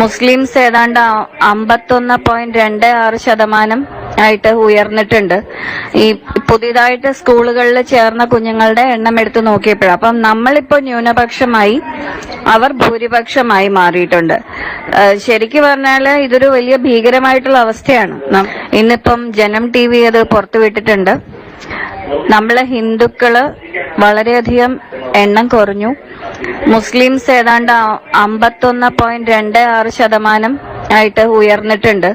Muslims ഏതാണ്ട് അമ്പത്തൊന്ന് point രണ്ട് ആറ് ശതമാനം ആയിട്ട് ഉയർന്നിട്ടുണ്ട്. ഈ പുതിയതായിട്ട് സ്കൂളുകളിൽ ചേർന്ന കുഞ്ഞുങ്ങളുടെ എണ്ണം എടുത്ത് നോക്കിയപ്പോഴാണ് അപ്പം നമ്മളിപ്പോ ന്യൂനപക്ഷമായി അവർ ഭൂരിപക്ഷമായി മാറിയിട്ടുണ്ട്. ശരിക്കും പറഞ്ഞാൽ ഇതൊരു വലിയ ഭീകരമായിട്ടുള്ള അവസ്ഥയാണ്. ഇന്നിപ്പം ജനം ടി വി അത് പുറത്തുവിട്ടിട്ടുണ്ട് നമ്മളെ ഹിന്ദുക്കൾ വളരെയധികം എണ്ണം കുറഞ്ഞു. മുസ്ലിംസ് ഏതാണ്ട് അമ്പത്തൊന്ന് പോയിന്റ് രണ്ട് ആറ് ശതമാനം ആയിട്ട് ഉയർന്നിട്ടുണ്ട്.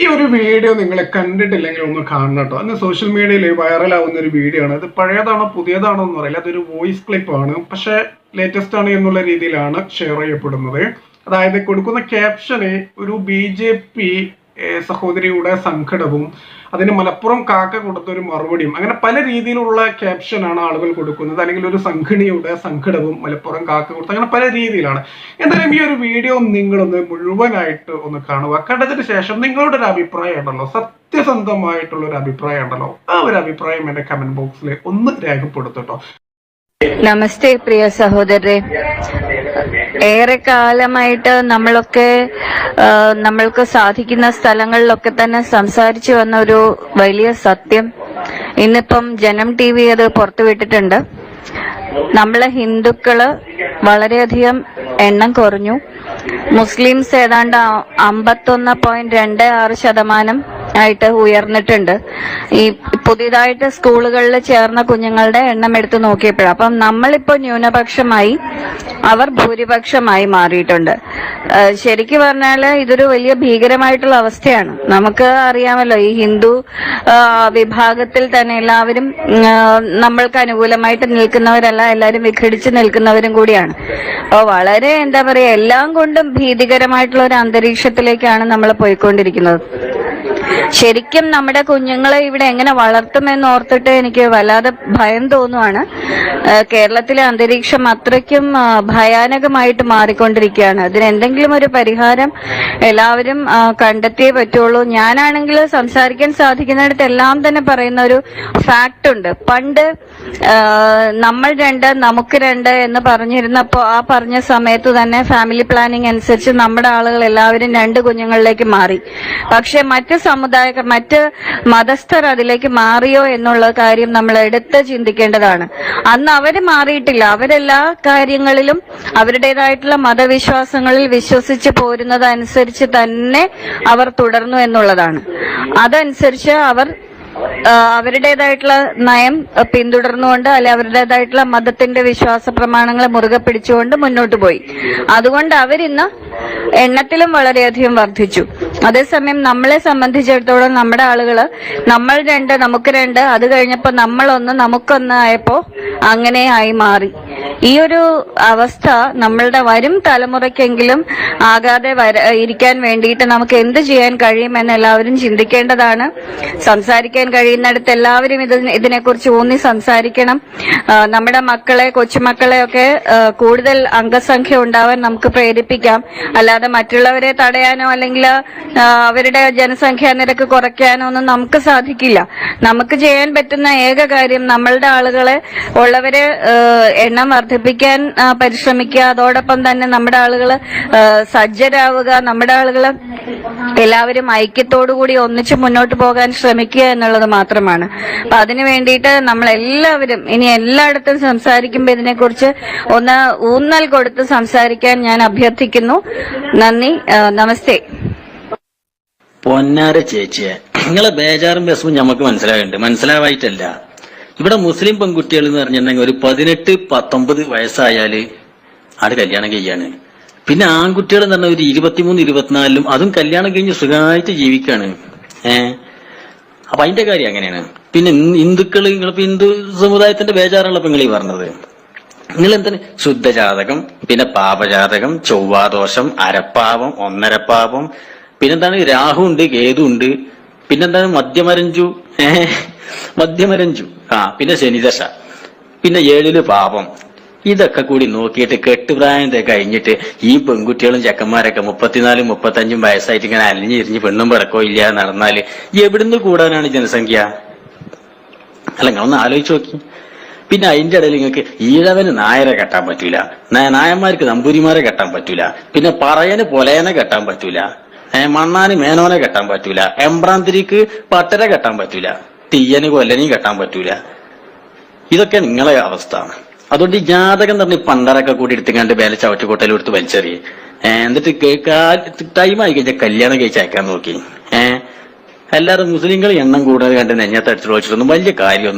ഈ ഒരു വീഡിയോ നിങ്ങൾ കണ്ടിട്ടില്ലെങ്കിൽ ഒന്ന് കാണണം കേട്ടോ. അന്ന് സോഷ്യൽ മീഡിയയിൽ വൈറലാവുന്ന ഒരു വീഡിയോ ആണ്. ഇത് പഴയതാണോ പുതിയതാണോ എന്ന് അറിയില്ല. അതൊരു വോയിസ് ക്ലിപ്പ് ആണ്. പക്ഷെ ലേറ്റസ്റ്റ് ആണ് എന്നുള്ള രീതിയിലാണ് ഷെയർ ചെയ്യപ്പെടുന്നത്. അതായത് കൊടുക്കുന്ന ക്യാപ്ഷന് ഒരു ബി ജെ പി സഹോദരിയുടെ സങ്കടവും അതിന് മലപ്പുറം കാക്ക കൊടുത്ത ഒരു മറുപടിയും അങ്ങനെ പല രീതിയിലുള്ള ക്യാപ്ഷനാണ് ആളുകൾ കൊടുക്കുന്നത്. അല്ലെങ്കിൽ ഒരു സംഘിണിയുടെ സങ്കടവും മലപ്പുറം കാക്ക കൊടുത്ത അങ്ങനെ പല രീതിയിലാണ്. എന്തായാലും ഈ ഒരു വീഡിയോ നിങ്ങളൊന്ന് മുഴുവനായിട്ട് ഒന്ന് കാണുക. കണ്ടതിന് ശേഷം നിങ്ങളുടെ ഒരു അഭിപ്രായം ഉണ്ടല്ലോ. സത്യസന്ധമായിട്ടുള്ള ഒരു അഭിപ്രായം ഉണ്ടല്ലോ. ആ ഒരു അഭിപ്രായം എന്റെ കമന്റ് ബോക്സിൽ ഒന്ന് രേഖപ്പെടുത്തട്ടോ. നമസ്തേ പ്രിയ സഹോദരരെ. ഏറെ കാലമായിട്ട് നമ്മളൊക്കെ നമ്മൾക്ക് സാധിക്കുന്ന സ്ഥലങ്ങളിലൊക്കെ തന്നെ സംസാരിച്ചു വന്ന ഒരു വലിയ സത്യം. ഇന്നിപ്പം ജനം ടി വി അത് പുറത്തുവിട്ടിട്ടുണ്ട് നമ്മളെ ഹിന്ദുക്കൾ വളരെയധികം എണ്ണം കുറഞ്ഞു. മുസ്ലിംസ് ഏതാണ്ട് അമ്പത്തൊന്ന് പോയിന്റ് രണ്ട് ആറ് ശതമാനം ആയിട്ട് ഉയർന്നിട്ടുണ്ട്. ഈ പുതിയതായിട്ട് സ്കൂളുകളിൽ ചേർന്ന കുഞ്ഞുങ്ങളുടെ എണ്ണം എടുത്ത് നോക്കിയപ്പോഴാണ് അപ്പം നമ്മളിപ്പോ ന്യൂനപക്ഷമായി അവർ ഭൂരിപക്ഷമായി മാറിയിട്ടുണ്ട്. ശരിക്കു പറഞ്ഞാൽ ഇതൊരു വലിയ ഭീകരമായിട്ടുള്ള അവസ്ഥയാണ്. നമുക്ക് അറിയാമല്ലോ ഈ ഹിന്ദു വിഭാഗത്തിൽ തന്നെ എല്ലാവരും നമ്മൾക്ക് അനുകൂലമായിട്ട് നിൽക്കുന്നവരല്ല എല്ലാവരും വിഘടിച്ച് നിൽക്കുന്നവരും കൂടിയാണ്. അപ്പൊ വളരെ എന്താ പറയാ എല്ലാം കൊണ്ടും ഭീതികരമായിട്ടുള്ള ഒരു അന്തരീക്ഷത്തിലേക്കാണ് നമ്മൾ പോയിക്കൊണ്ടിരിക്കുന്നത്. ശരിക്കും നമ്മുടെ കുഞ്ഞുങ്ങളെ ഇവിടെ എങ്ങനെ വളർത്തുമെന്ന് ഓർത്തിട്ട് എനിക്ക് വല്ലാതെ ഭയം തോന്നുവാണ്. കേരളത്തിലെ അന്തരീക്ഷം അത്രയ്ക്കും ഭയാനകമായിട്ട് മാറിക്കൊണ്ടിരിക്കുകയാണ്. അതിന് എന്തെങ്കിലും ഒരു പരിഹാരം എല്ലാവരും കണ്ടെത്തിയേ പറ്റുള്ളൂ. ഞാനാണെങ്കിൽ സംസാരിക്കാൻ സാധിക്കുന്നിടത്ത് എല്ലാം തന്നെ പറയുന്ന ഒരു ഫാക്ട് ഉണ്ട് പണ്ട് നമ്മൾ രണ്ട് നമുക്ക് രണ്ട് എന്ന് പറഞ്ഞിരുന്നപ്പോ ആ പറഞ്ഞ സമയത്ത് തന്നെ ഫാമിലി പ്ലാനിംഗ് അനുസരിച്ച് നമ്മുടെ ആളുകൾ എല്ലാവരും രണ്ട് കുഞ്ഞുങ്ങളിലേക്ക് മാറി. പക്ഷെ മറ്റ് സമുദായ മറ്റ് മതസ്ഥർ അതിലേക്ക് മാറിയോ എന്നുള്ള കാര്യം നമ്മൾ എടുത്ത് ചിന്തിക്കേണ്ടതാണ്. അന്ന് അവർ മാറിയിട്ടില്ല. അവരെല്ലാ കാര്യങ്ങളിലും അവരുടേതായിട്ടുള്ള മതവിശ്വാസങ്ങളിൽ വിശ്വസിച്ച് പോരുന്നതനുസരിച്ച് തന്നെ അവർ തുടർന്നു എന്നുള്ളതാണ്. അതനുസരിച്ച് അവർ അവരുടേതായിട്ടുള്ള നയം പിന്തുടർന്നുകൊണ്ട് അല്ലെ അവരുടേതായിട്ടുള്ള മതത്തിന്റെ വിശ്വാസ പ്രമാണങ്ങളെ മുറുകെ പിടിച്ചുകൊണ്ട് മുന്നോട്ട് പോയി. അതുകൊണ്ട് അവരിന്ന് എണ്ണത്തിലും വളരെയധികം വർദ്ധിച്ചു. അതേസമയം നമ്മളെ സംബന്ധിച്ചിടത്തോളം നമ്മുടെ ആളുകൾ നമ്മൾ രണ്ട് നമുക്ക് രണ്ട് അത് കഴിഞ്ഞപ്പോ നമ്മളൊന്ന് നമുക്കൊന്ന് ആയപ്പോൾ അങ്ങനെ ആയി മാറി. ഈ ഒരു അവസ്ഥ നമ്മളുടെ വരും തലമുറയ്ക്കെങ്കിലും ആകാതെ വര ഇരിക്കാൻ വേണ്ടിയിട്ട് നമുക്ക് എന്ത് ചെയ്യാൻ കഴിയുമെന്ന് എല്ലാവരും ചിന്തിക്കേണ്ടതാണ്. സംസാരിക്കാൻ കഴിയുന്നിടത്ത് എല്ലാവരും ഇത് ഇതിനെക്കുറിച്ച് ഊന്നി സംസാരിക്കണം. നമ്മുടെ മക്കളെ കൊച്ചുമക്കളെയൊക്കെ കൂടുതൽ അംഗസംഖ്യ ഉണ്ടാവാൻ നമുക്ക് പ്രേരിപ്പിക്കാം. അല്ലാതെ മറ്റുള്ളവരെ തടയാനോ അല്ലെങ്കിൽ അവരുടെ ജനസംഖ്യാ നിരക്ക് കുറയ്ക്കാനൊന്നും നമുക്ക് സാധിക്കില്ല. നമുക്ക് ചെയ്യാൻ പറ്റുന്ന ഏക കാര്യം നമ്മളുടെ ആളുകളെ ഉള്ളവരെ എണ്ണം വർദ്ധിപ്പിക്കാൻ പരിശ്രമിക്കുക. അതോടൊപ്പം തന്നെ നമ്മുടെ ആളുകൾ സജ്ജരാവുക. നമ്മുടെ ആളുകൾ എല്ലാവരും ഐക്യത്തോടു കൂടി ഒന്നിച്ച് മുന്നോട്ട് പോകാൻ ശ്രമിക്കുക എന്നുള്ളത് മാത്രമാണ്. അപ്പൊ അതിനു വേണ്ടിയിട്ട് നമ്മൾ എല്ലാവരും ഇനി എല്ലായിടത്തും സംസാരിക്കുമ്പോൾ ഇതിനെക്കുറിച്ച് ഒന്ന് ഊന്നൽ കൊടുത്ത് സംസാരിക്കാൻ ഞാൻ അഭ്യർത്ഥിക്കുന്നു. നന്ദി. നമസ്തേ. പൊന്നാര ചേച്ചിയെ. നിങ്ങളെ ബേജാറും വിഷമം ഞമ്മക്ക് മനസ്സിലാകുന്നുണ്ട് മനസ്സിലാവായിട്ടല്ല. ഇവിടെ മുസ്ലിം പെൺകുട്ടികൾ എന്ന് പറഞ്ഞിട്ടുണ്ടെങ്കിൽ ഒരു പതിനെട്ട് പത്തൊമ്പത് വയസ്സായാൽ ആട് കല്യാണം കഴിയാണ്. പിന്നെ ആൺകുട്ടികൾ എന്ന് പറഞ്ഞ ഒരു ഇരുപത്തിമൂന്ന് ഇരുപത്തിനാലിലും അതും കല്യാണം കഴിഞ്ഞ് സുഖമായിട്ട് ജീവിക്കാണ്. ഏ? അപ്പൊ അതിന്റെ കാര്യം അങ്ങനെയാണ്. പിന്നെ ഹിന്ദുക്കൾ നിങ്ങളിപ്പോ ഹിന്ദു സമുദായത്തിന്റെ ബേജാറുള്ള നിങ്ങൾ ഈ പറഞ്ഞത്. നിങ്ങൾ എന്താണ്? ശുദ്ധജാതകം പിന്നെ പാപജാതകം ചൊവ്വാദോഷം അരപ്പാവം ഒന്നരപ്പാപം പിന്നെന്താണ് രാഹു ഉണ്ട് കേതു ഉണ്ട്. പിന്നെന്താണ് മധ്യമരഞ്ചു? ഏഹ് ആ പിന്നെ ശനിദശ. പിന്നെ ഏഴിൽ പാപം. ഇതൊക്കെ കൂടി നോക്കിയിട്ട് കെട്ടുപ്രായത്തെ കഴിഞ്ഞിട്ട് ഈ പെൺകുട്ടികളും ചെക്കന്മാരൊക്കെ മുപ്പത്തിനാലും മുപ്പത്തഞ്ചും വയസ്സായിട്ട് ഇങ്ങനെ അലിഞ്ഞിരിഞ്ഞ് പെണ്ണും പിറക്കോ ഇല്ല നടന്നാൽ എവിടുന്ന് കൂടാനാണ് ജനസംഖ്യ? അല്ല നിങ്ങളൊന്ന് ആലോചിച്ചു നോക്കി. പിന്നെ അതിന്റെ ഇടയിൽ നിങ്ങൾക്ക് ഈഴവന് നായരെ കെട്ടാൻ പറ്റൂല. നായന്മാർക്ക് നമ്പൂരിമാരെ കെട്ടാൻ പറ്റൂല. പിന്നെ പറയന് പൊലയനെ കെട്ടാൻ പറ്റൂല. മണ്ണാന് മേനോനെ കെട്ടാൻ പറ്റൂല. എംബ്രാന്തിരിക്ക് പട്ടര കെട്ടാൻ പറ്റൂല. തീയന് കൊല്ലനെയും കെട്ടാൻ പറ്റൂല. ഇതൊക്കെ നിങ്ങളെ അവസ്ഥ അതുകൊണ്ട് ഈ ജാതകം തന്നെ പണ്ടറൊക്കെ കൂടി എടുത്തുകൊണ്ട് വേല ചവറ്റുകൊട്ടയിൽ എടുത്ത് വലിച്ചെറിയ. എന്നിട്ട് ടൈം ആയി കഴിഞ്ഞാൽ കല്യാണം കഴിച്ച് അയക്കാൻ നോക്കി. ഏഹ് എല്ലാവരും മുസ്ലിങ്ങൾ എണ്ണം കൂടുതൽ കണ്ട് നെഞ്ഞത്തടിച്ചു വെച്ചിട്ടൊന്നും വലിയ കാര്യമൊന്നും